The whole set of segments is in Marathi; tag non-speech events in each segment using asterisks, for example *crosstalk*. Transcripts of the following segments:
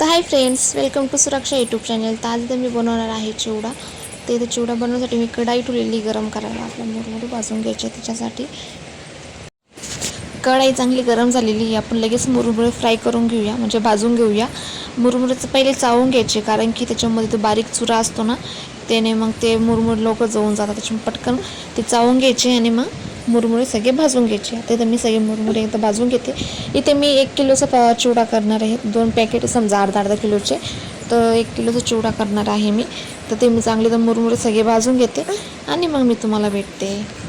तर hi friends welcome to Suraksha YouTube channel तर आज इथं मी बनवणार आहे चिवडा. ते इथे चिवडा बनवण्यासाठी मी कढाई ठेवलेली गरम करायला आपल्या मुरमुरी भाजून घ्यायची त्याच्यासाठी. कढाई चांगली गरम झालेली आहे. आपण लगेच मुरमुरे फ्राय करून घेऊया म्हणजे भाजून घेऊया. मुरमुरेचं पहिले चावून घ्यायचे कारण की त्याच्यामध्ये तो बारीक चुरा असतो ना त्याने मग ते मुरमुरे लवकर जाऊन जातात त्याच्यामुळे पटकन ते चावून घ्यायचे आणि मग मुरमुरे सगळे भाजून घ्यायचे. आता इथं मी सगळे मुरमुरे एकदा भाजून घेते. इथे मी एक किलोचा चिवडा करणार आहे. दोन पॅकेट समजा अर्धा अर्धा किलोचे. तर एक किलोचा चिवडा करणार आहे मी. तर ते मी चांगले तर मुरमुरे सगळे भाजून घेते. आणि मग मी तुम्हाला भेटते.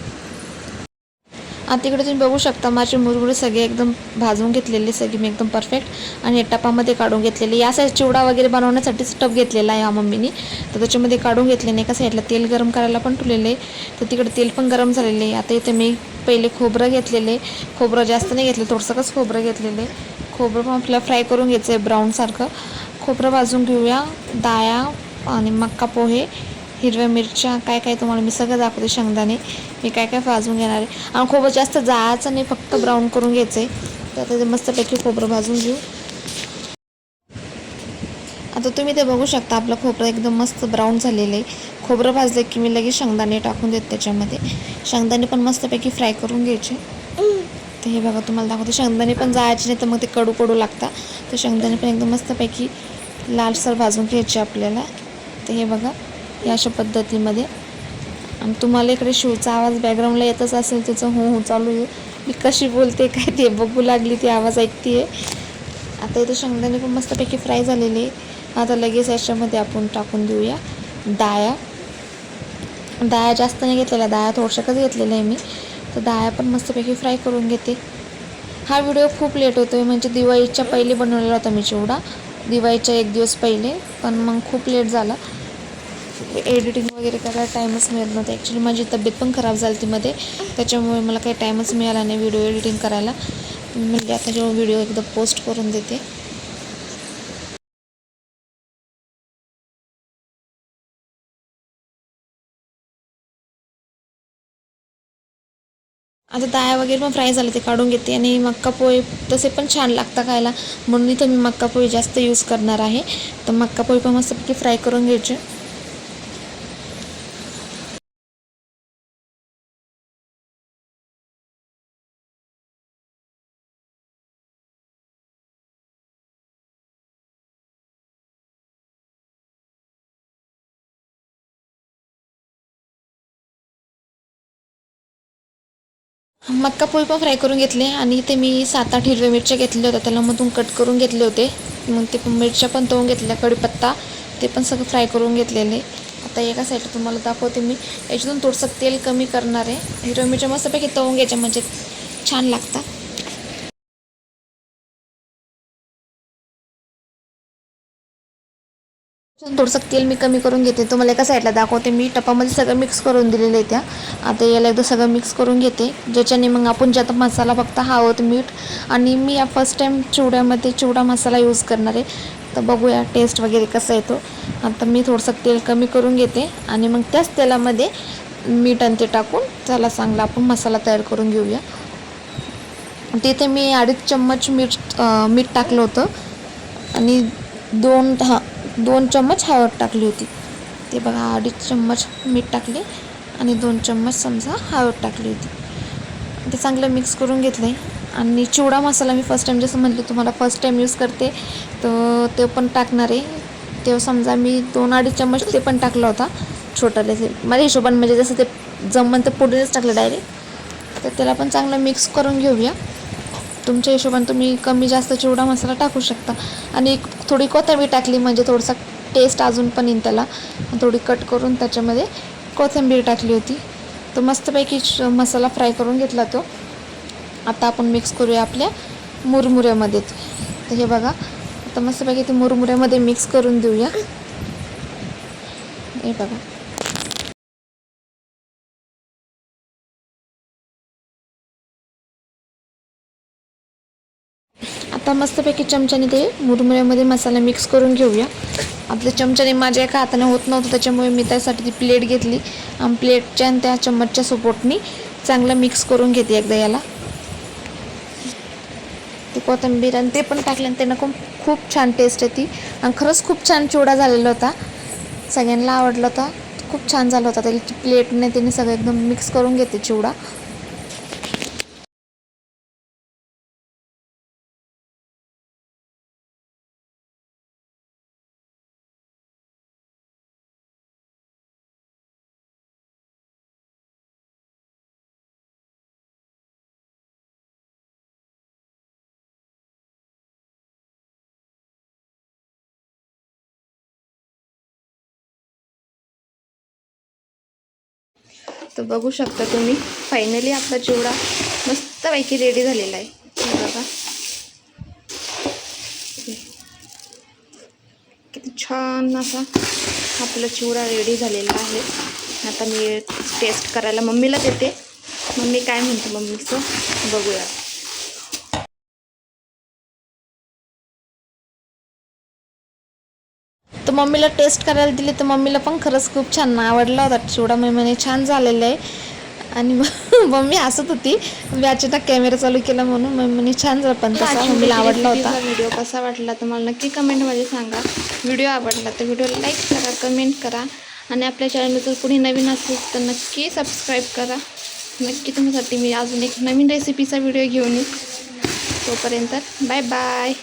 आता तिकडे तुम्ही बघू शकता माझे मुरमुरे सगळे एकदम भाजून घेतलेले सगळे मी एकदम परफेक्ट आणि टपामध्ये काढून घेतलेले. या साईड चिवडा वगैरे बनवण्यासाठीच टप घेतलेला आहे या मम्मीने. तर त्याच्यामध्ये काढून घेतले नाही एका साईडला तेल गरम करायला पण ठेवलेलं. आहे तर तिकडे तेल पण गरम झालेले आहे. आता इथे मी पहिले खोबरं घेतलेले. खोबरं जास्त नाही घेतलं थोडंसंच खोबरं घेतलेले. खोबरं पण आपल्याला फ्राय करून घ्यायचं आहे ब्राऊनसारखं खोबरं भाजून घेऊया. दाया आणि मक्का पोहे. हिरव्या मिरच्या काय काय तुम्हाला मी सगळं दाखवते शेंगदाणे. मी काय काय भाजून घेणार आहे. आणि खोबरं जास्त जायचं नाही फक्त ब्राऊन करून घ्यायचं आहे तर आता ते मस्तपैकी खोबरं भाजून घेऊ. आता तुम्ही ते बघू शकता आपलं खोबरं एकदम मस्त ब्राऊन झालेलं आहे. खोबरं भाजलं की मी लगेच शेंगदाणे टाकून देते त्याच्यामध्ये. शेंगदाणे पण मस्तपैकी फ्राय करून घ्यायचे. तर हे बघा तुम्हाला दाखवते. शेंगदाणे पण जायचे नाही तर मग ते कडू कडू लागतात. तर शेंगदाणे पण एकदम मस्तपैकी लालसर भाजून घ्यायचे आपल्याला. तर हे बघा. या अशा पद्धतीमध्ये. आणि तुम्हाला इकडे शिवचा आवाज बॅकग्राऊंडला येतच असेल तिचं हो हो चालू आहे. मी कशी बोलते काय ते बघू लागली ती आवाज ऐकते आता इथे शेंगदाणे पण मस्तपैकी फ्राय झालेले आता लगेच याच्यामध्ये आपण टाकून देऊया डाया. डाया जास्त नाही घेतलेल्या डाया थोडशाकच घेतलेल्या आहे मी. तर डाया पण मस्तपैकी फ्राय करून घेते. हा व्हिडिओ खूप लेट होतो आहे म्हणजे दिवाळीच्या पहिले बनवलेला होता मी चिवडा. दिवाळीच्या एक दिवस पहिले पण मग खूप लेट झाला. एडिटिंग वगैरे करायला टाईमच मिळत नव्हता. ॲक्च्युली माझी तब्येत पण खराब झाली ती मध्ये. त्याच्यामुळे मला काही टाईमच मिळाला नाही व्हिडिओ एडिटिंग करायला. म्हणजे आता जेव्हा व्हिडिओ एकदा पोस्ट करून देते. आता दाया वगैरे पण फ्राय झाले ते काढून घेते आणि मक्का पोहे तसे पण छान लागतं खायला. म्हणून इथं मी मक्का पोहे जास्त यूज करणार आहे. तर मक्का पोहे पण मस्तपैकी फ्राय करून घ्यायचे. मक्का पोहे पण फ्राय करून घेतले आणि इथे मी सात आठ हिरव्या मिरच्या घेतल्या होत्या. त्याला मधून कट करून घेतले होते. मग ते पण मिरच्या पण तळून घेतल्या कढीपत्ता ते पण सगळं फ्राय करून घेतलेले. आता एका साईडला तुम्हाला दाखवते मी. याच्यातून थोडंसं तेल कमी करणार आहे. हिरव्या मिरच्या मस्तपैकी तळून घ्यायच्या म्हणजे छान लागतात. थोडंसं तेल मी कमी करून घेते. तुम्हाला एका साईडला दाखवते. मी टपामध्ये सगळं मिक्स करून दिलेलं आहे त्या. आता याला एकदा सगळं मिक्स करून घेते. ज्याच्याने मग आपण ज्यात मसाला फक्त हवं मीठ आणि मी या फर्स्ट टाईम चिवड्यामध्ये चिवडा मसाला यूज करणार आहे. तर बघूया टेस्ट वगैरे कसा येतो. आता मी थोडंसं तेल कमी करून घेते आणि मग त्याच तेलामध्ये मीठ आणि ते टाकून त्याला चांगला आपण मसाला तयार करून घेऊया. तिथे मी अडीच चम्मच मीठ मीठ टाकलं होतं. आणि दोन हां दोन चम्मच हळद टाकली होती. ते बघा अडीच चम्मच मीठ टाकले आणि दोन चम्मच समजा हळद टाकली होती. ते चांगलं मिक्स करून घेतलं आहे आणि चिवडा मसाला मी फर्स्ट टाईम जसं म्हटलं तुम्हाला फर्स्ट टाईम यूज करते. तर ते पण टाकणार आहे. तेव्हा समजा मी दोन अडीच चम्मच ते पण टाकला होता छोटा ते. माझ्या हिशोबाने म्हणजे जसं ते जमन तर पुढेच टाकलं डायरेक्ट तर त्याला पण चांगलं मिक्स करून घेऊया. तुमच्या हिशोबाने तुम्ही कमी जास्त चिवडा मसाला टाकू शकता. आणि एक थोडी कोथिंबीर टाकली म्हणजे थोडंसं टेस्ट अजून पण येईल त्याला. थोडी कट करून त्याच्यामध्ये कोथिंबीर टाकली होती. तर मस्तपैकी मसाला फ्राय करून घेतला तो. आता आपण मिक्स करूया आपल्या मुरमुऱ्यामध्ये. तर हे बघा आता मस्तपैकी ते मुरमुऱ्यामध्ये मिक्स करून देऊया. हे बघा. आता मस्तपैकी चमच्याने ते मुरमुऱ्यामध्ये मसाला मिक्स करून घेऊया. आपल्या चमच्याने माझ्या एका हाताने होत नव्हतं त्याच्यामुळे मी त्यासाठी ती प्लेट घेतली. आणि प्लेटच्या आणि त्या चम्मचच्या सपोर्टनी चांगलं मिक्स करून घेते एकदा याला. ते कोथिंबीर आणि ते पण टाकलं आणि त्यांना खूप छान टेस्ट येते आणि खरंच खूप छान चिवडा झालेला होता. सगळ्यांना आवडला होता. खूप छान झाला होता. त्याची प्लेटने त्याने सगळं एकदम मिक्स करून घेते चिवडा. तर बघू शकता तुम्ही फायनली आपला चिवडा मस्तपैकी रेडी झालेला आहे. बघा. किती छान असा आपला चिवडा रेडी झालेला आहे. आता मी टेस्ट करायला मम्मीला देते मम्मी काय म्हणते मम्मीचं? बघूया. मम्मीला टेस्ट करायला दिली तर मम्मीला पण खरंच खूप छान आवडला होता. चिवडा मी म्हणे छान झालेलं आहे. आणि *laughs* मम्मी हसत होती. मी अचानक कॅमेरा चालू केला म्हणून मग म्हणे छान झाला पण तसा मम्मीला आवडला होता. व्हिडिओ कसा वाटला तर मला नक्की कमेंटमध्ये सांगा. व्हिडिओ आवडला तर व्हिडिओला लाईक करा कमेंट करा. आणि आपल्या चॅनल जर कोणी नवीन असेल तर नक्की सबस्क्राईब करा. नक्की तुमच्यासाठी मी अजून एक नवीन रेसिपीचा व्हिडिओ घेऊन येईन तोपर्यंत बाय बाय